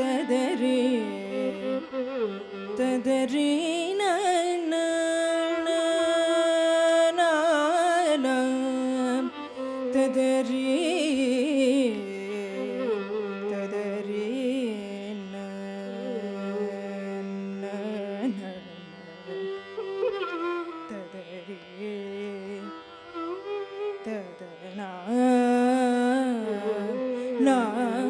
تدري تدري نعلم تدري No.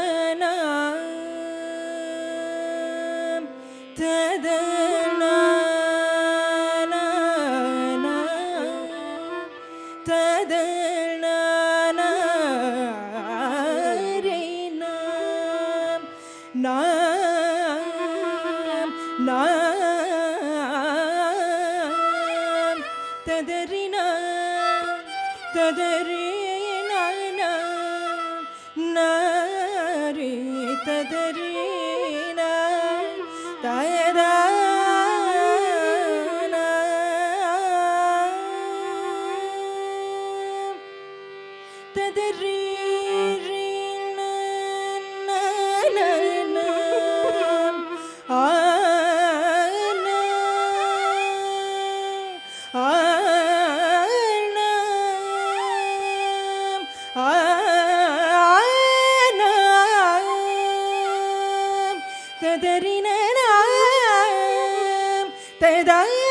நாம் ததறினா நாரி ததறினா தயதா ததறி Te daré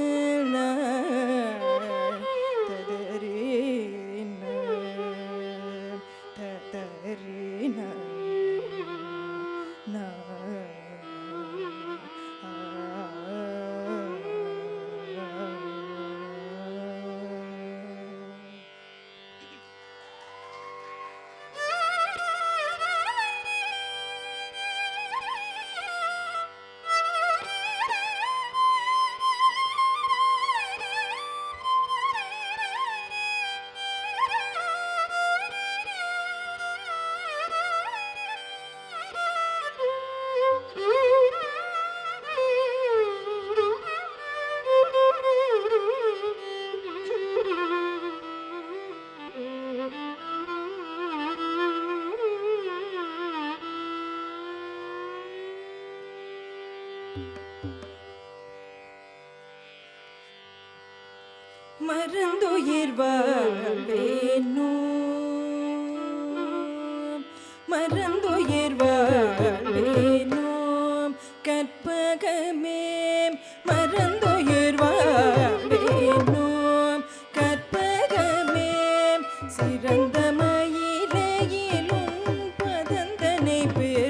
மருந்துயிர் வேணும் மருந்துயிர் வேணும் கற்பகமே மருந்துயிர் வேணும் கற்பகமே சிறந்த மயிலையிலும் பதந்தனை பெறுவேனோ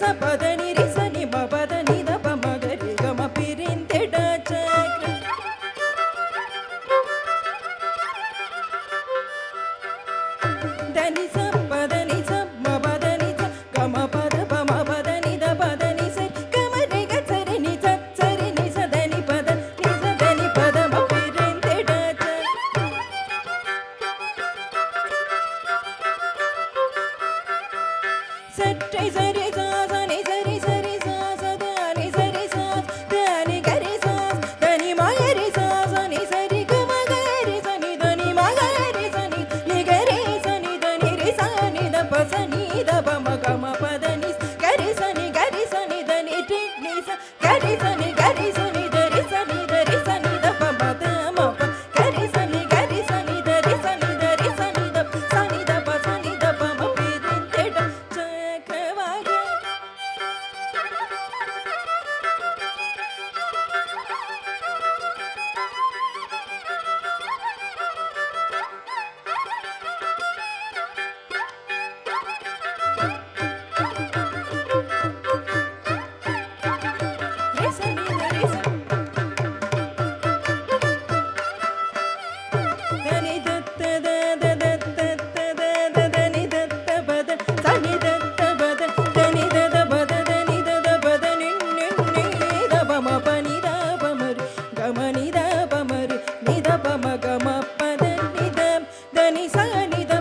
சபதன need them.